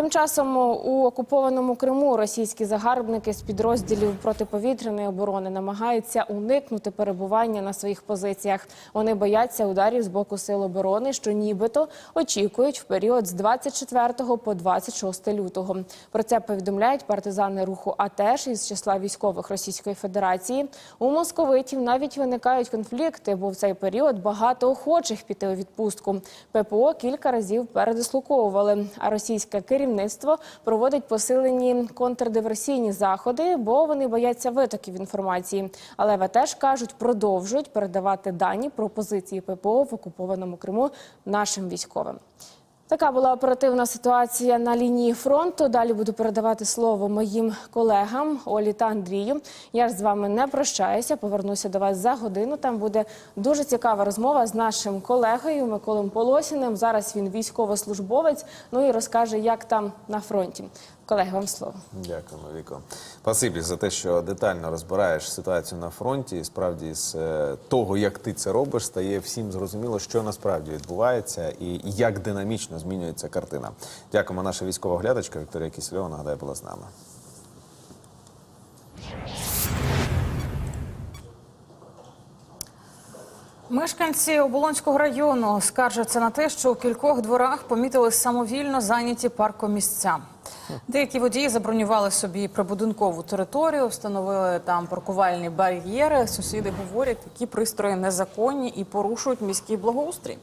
Тим часом у окупованому Криму російські загарбники з підрозділів протиповітряної оборони намагаються уникнути перебування на своїх позиціях. Вони бояться ударів з боку сил оборони, що нібито очікують в період з 24 по 26 лютого. Про це повідомляють партизани руху АТЕШ із числа військових Російської Федерації. У московитів навіть виникають конфлікти, бо в цей період багато охочих піти у відпустку. ППО кілька разів передислоковували. А російське керівництво проводить посилені контрдиверсійні заходи, бо вони бояться витоків інформації. Але в АТЕШ кажуть, продовжують передавати дані про позиції ППО в окупованому Криму нашим військовим. Така була оперативна ситуація на лінії фронту. Далі буду передавати слово моїм колегам Олі та Андрію. Я ж з вами не прощаюся. Повернуся до вас за годину. Там буде дуже цікава розмова з нашим колегою Миколом Полосіним. Зараз він військовослужбовець. Ну і розкаже, як там на фронті. Колеги, вам слово. Дякуємо, Віко. Спасибі за те, що детально розбираєш ситуацію на фронті. І Справді, з е, того, як ти це робиш, стає всім зрозуміло, що насправді відбувається і як динамічно змінюється картина. Дякуємо. Наша військова глядачка Вікторія Кісельова, нагадаю, була з нами. Мешканці Оболонського району скаржаться на те, що у кількох дворах помітили самовільно зайняті паркомісця. Деякі водії забронювали собі прибудинкову територію, встановили там паркувальні бар'єри. Сусіди говорять, такі пристрої незаконні і порушують міський благоустрій.